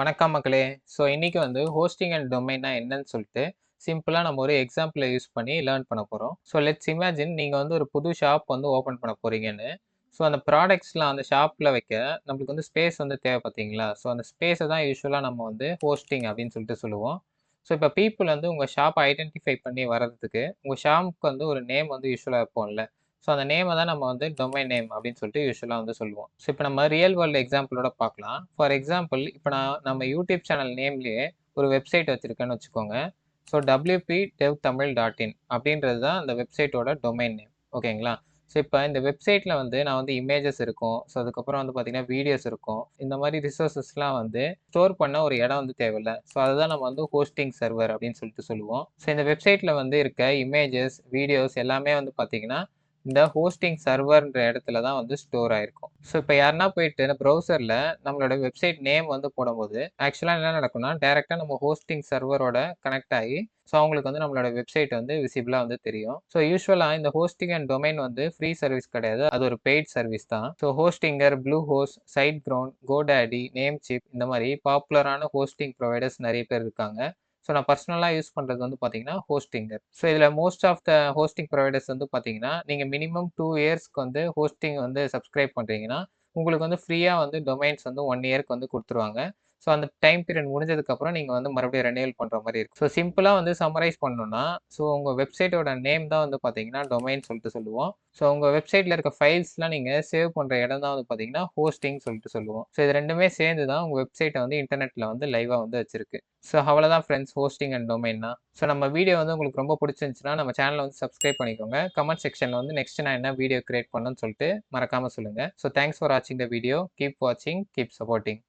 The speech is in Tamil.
வணக்கம் மக்களே. ஸோ இன்றைக்கி வந்து ஹோஸ்டிங் அண்ட் டொமைன்னா என்னன்னு சொல்லிட்டு சிம்பிளாக நம்ம ஒரு எக்ஸாம்பிளை யூஸ் பண்ணி லேர்ன் பண்ண போகிறோம் ஸோ லெட்ஸ் இமேஜின் நீங்கள் வந்து ஒரு புது ஷாப் வந்து ஓப்பன் பண்ண போகிறீங்கன்னு ஸோ அந்த ப்ராடக்ட்ஸ்லாம் அந்த ஷாப்பில் வைக்க நம்மளுக்கு வந்து ஸ்பேஸ் வந்து தேவை பார்த்தீங்களா? ஸோ அந்த ஸ்பேஸை தான் யூஸ்வலாக நம்ம வந்து ஹோஸ்டிங் அப்படின்னு சொல்லிட்டு சொல்லுவோம். ஸோ இப்போ பீப்புள் வந்து உங்கள் ஷாப்பை ஐடென்டிஃபை பண்ணி வர்றதுக்கு உங்கள் ஷாப்புக்கு வந்து ஒரு நேம் வந்து யூஸ்வலாக இருப்போம்ல ஸோ அந்த நேமை தான் நம்ம வந்து டொமைன் நேம் அப்படின்னு சொல்லிட்டு யூஸ்வலாக வந்து சொல்லுவோம். ஸோ இப்போ நம்ம ரியல் வேர்ல்டு எக்ஸாம்பிளோட பார்க்கலாம். ஃபார் எக்ஸாம்பிள் இப்போ நான் நம்ம யூடியூப் சேனல் நேம்லேயே ஒரு வெப்சைட் வச்சுருக்கேன்னு வச்சுக்கோங்க. So WP dev Tamil dot in அப்படின்றது தான் அந்த வெப்சைட்டோட டொமைன் நேம் ஓகேங்களா ஸோ இப்போ இந்த வெப்சைட்டில் வந்து நான் வந்து இமேஜஸ் இருக்கும். ஸோ அதுக்கப்புறம் வந்து பார்த்தீங்கன்னா வீடியோஸ் இருக்கும். இந்த மாதிரி ரிசோர்ஸஸ்லாம் வந்து ஸ்டோர் பண்ண ஒரு இடம் வந்து தேவையில்ல. ஸோ அதுதான் நம்ம வந்து ஹோஸ்டிங் சர்வர் அப்படின்னு சொல்லிட்டு சொல்லுவோம். ஸோ இந்த வெப்சைட்டில் வந்து இருக்க இமேஜஸ் வீடியோஸ் எல்லாமே வந்து பார்த்தீங்கன்னா இந்த ஹோஸ்டிங் சர்வர்ன்ற இடத்துல தான் வந்து ஸ்டோர் ஆயிருக்கும். ஸோ இப்போ யாருன்னா போயிட்டு இந்த ப்ரௌசரில் நம்மளோட வெப்சைட் நேம் வந்து போடும்போது ஆக்சுவலாக என்ன நடக்கும்னா டேரெக்டாக நம்ம ஹோஸ்டிங் சர்வரோட கனெக்ட் ஆகி ஸோ அவங்களுக்கு வந்து நம்மளோட வெப்சைட் வந்து விசிபிளாக வந்து தெரியும். ஸோ யூஸ்வலாக இந்த ஹோஸ்டிங் அண்ட் டொமைன் வந்து ஃப்ரீ சர்வீஸ் கிடையாது. அது ஒரு பெய்ட் சர்வீஸ் தான். So Hostinger Bluehost SiteGround GoDaddy Namecheap இந்த மாதிரி பாப்புலரான ஹோஸ்டிங் ப்ரொவைடர்ஸ் நிறைய பேர் இருக்காங்க. ஸோ நான் பர்சனலாக யூஸ் பண்ணுறது வந்து பார்த்தீங்கன்னா ஹோஸ்டிங்கர் ஸோ இதில் most of the hosting providers வந்து பார்த்தீங்கன்னா நீங்கள் மினிமம் டூ இயர்ஸ்க்கு வந்து ஹோஸ்டிங் வந்து சப்ஸ்கிரைப் பண்ணுறீங்கன்னா உங்களுக்கு வந்து ஃப்ரீயாக வந்து டொமைன்ஸ் வந்து ஒன் இயர்க்கு வந்து கொடுத்துருவாங்க. ஸோ அந்த டைம் பீரியட் முடிஞ்சதுக்கப்புறம் நீங்கள் வந்து மறுபடியும் ரெனியூல் பண்ணுற மாதிரி இருக்கும் ஸோ சிம்பிளாக வந்து சம்மரைஸ் பண்ணணும்னா ஸோ உங்கள் வெப்சைட்டோட நேம் தான் வந்து பார்த்தீங்கன்னா டொமைன் சொல்லிட்டு சொல்லுவோம். ஸோ உங்கள் வெப்சைட்டில் இருக்க ஃபைல்ஸ்லாம் நீங்கள் சேவ் பண்ணுற இடம் தான் வந்து பார்த்தீங்கன்னா ஹோஸ்டிங் சொல்லிட்டு சொல்லுவோம். ஸோ இது ரெண்டுமே சேர்ந்து தான் உங்கள் வெப்சைட்டை வந்து இன்டர்நெட்டில் வந்து லைவாக வந்து வச்சிருக்கு. ஸோ அவ்வளோதான் ஃப்ரெண்ட்ஸ் ஹோஸ்டிங் அண்ட் டொமைன்னா ஸோ நம்ம வீடியோ வந்து உங்களுக்கு ரொம்ப பிடிச்சிருந்துச்சுன்னா நம்ம சேனலை வந்து சப்ஸ்கிரைப் பண்ணிக்கோங்க. கமெண்ட் செக்ஷனில் வந்து நெக்ஸ்ட் நான் என்ன வீடியோ கிரியேட் பண்ணணும்னு சொல்லிட்டு மறக்காமல் சொல்லுங்கள் ஸோ தேங்க்ஸ் ஃபார் வாட்சிங் த வீடியோ கீப் வாட்சிங் கீப் சப்போர்ட்டிங்